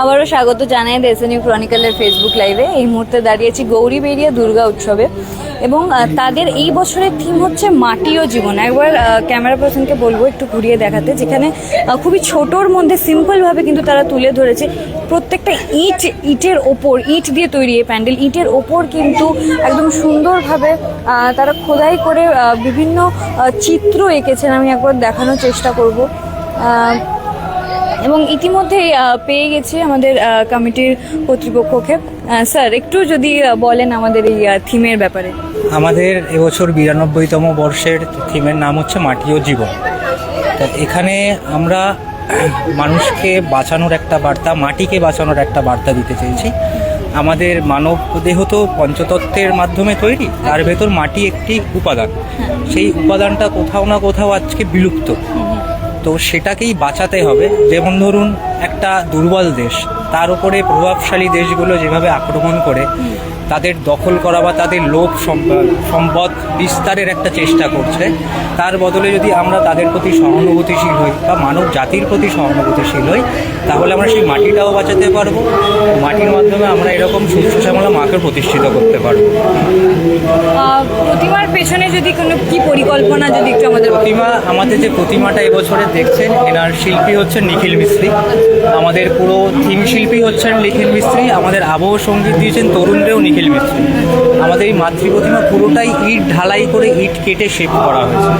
আবারও স্বাগত জানাই দেশনীয় ক্রনিকালের ফেসবুক লাইভে এই মুহূর্তে দাঁড়িয়েছি গৌরী বেরিয়া দুর্গা উৎসবে। এবং তাদের এই বছরের থিম হচ্ছে মাটি ও জীবন। একবার ক্যামেরা পার্সনকে বলব একটু ঘুরিয়ে দেখাতে, যেখানে খুবই ছোটোর মধ্যে সিম্পলভাবে কিন্তু তারা তুলে ধরেছে প্রত্যেকটা ইট, ইটের ওপর, ইট দিয়ে তৈরি এই প্যান্ডেল। ইটের ওপর কিন্তু একদম সুন্দরভাবে তারা খোদাই করে বিভিন্ন চিত্র এঁকেছেন। আমি একবার দেখানোর চেষ্টা করব। এবং ইতিমধ্যেই পেয়ে গেছি আমাদের কমিটির কর্তৃপক্ষকে। স্যার, একটু যদি বলেন আমাদের এই থিমের ব্যাপারে। আমাদের এবছর বিরানব্বইতম বর্ষের থিমের নাম হচ্ছে মাটি ও জীবন। এখানে আমরা মানুষকে বাঁচানোর একটা বার্তা, মাটিকে বাঁচানোর একটা বার্তা দিতে চেয়েছি। আমাদের মানব দেহ তো পঞ্চতত্ত্বের মাধ্যমে তৈরি, তার ভেতর মাটি একটি উপাদান। সেই উপাদানটা কোথাও না কোথাও আজকে বিলুপ্ত। তো সেটাকেই বাঁচাতে হবে। যেমন ধরুন, একটা দুর্বল দেশ, তার উপরে প্রভাবশালী দেশগুলো যেভাবে আক্রমণ করে, তাদের দখল করা বা তাদের লোভ সম্প- সম্পদ বিস্তারের একটা চেষ্টা করছে। তার বদলে যদি আমরা তাদের প্রতি সহানুভূতিশীল হই বা মানব জাতির প্রতি সহানুভূতিশীল হই, তাহলে আমরা সেই মাটিটাও বাঁচাতে পারব। মাটির মাধ্যমে আমরা এরকম সুস্থ শ্যামলা মাকে প্রতিষ্ঠিত করতে পারব। প্রতিমার পেছনে যদি কোনো কি পরিকল্পনা যদি একটু আমাদের। প্রতিমা, আমাদের যে প্রতিমাটা এবছরে দেখছেন, এনার শিল্পী হচ্ছেন নিখিল মিস্ত্রি। আমাদের পুরো থিম শিল্পী হচ্ছেন নিখিল মিস্ত্রি, আমাদের আবহ সংগীত দিয়েছেন তরুণরেও নিখিল মিস্ত্রি। আমাদের এই মাতৃ প্রতিমা পুরোটাই ইট ঢালাই করে ইট কেটে শেপ করা হয়েছে।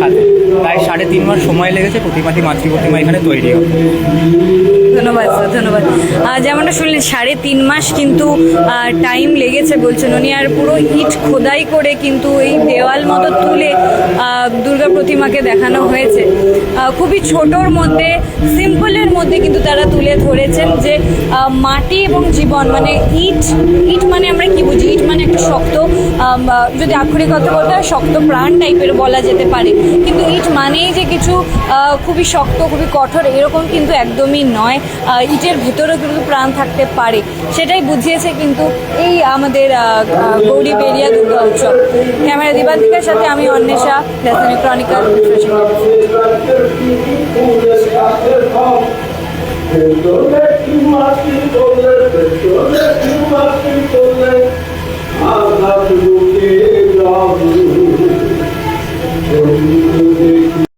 হাতে সাড়ে তিন মাস সময় লেগেছে প্রতিমাটি মাতৃ প্রতিমা এখানে তৈরি হবে। ধন্যবাদ, স্যার, ধন্যবাদ। যেমনটা শুনলেন, সাড়ে তিন মাস কিন্তু টাইম লেগেছে বলছেন উনি, আর পুরো ইট খোদাই করে কিন্তু এই দেওয়াল মতো তুলে দুর্গা প্রতিমাকে দেখানো হয়েছে। খুবই ছোটোর মধ্যে সিম্পলের মধ্যে কিন্তু তারা তুলে ধরেছেন যে মাটি এবং জীবন মানে ইট ইট মানে আমরা কি বুঝি? ইট মানে একটা শক্ত যদি আক্ষরিক কথা বলতে হয়, শক্ত প্রাণ টাইপের বলা যেতে পারে। কিন্তু ইট মানেই যে কিছু খুবই শক্ত, খুবই কঠোর, এরকম কিন্তু একদমই নয়। ইটের ভেতরেও কিন্তু প্রাণ থাকতে পারে। সেটাই বুঝিয়েছে কিন্তু এই আমাদের গৌরী বেরিয়া দুর্গা উৎসব। ক্যামেরা দিবান্তিকার সাথে আমি অন্বেষা লেসনি ক্রনিকাল Perdone কি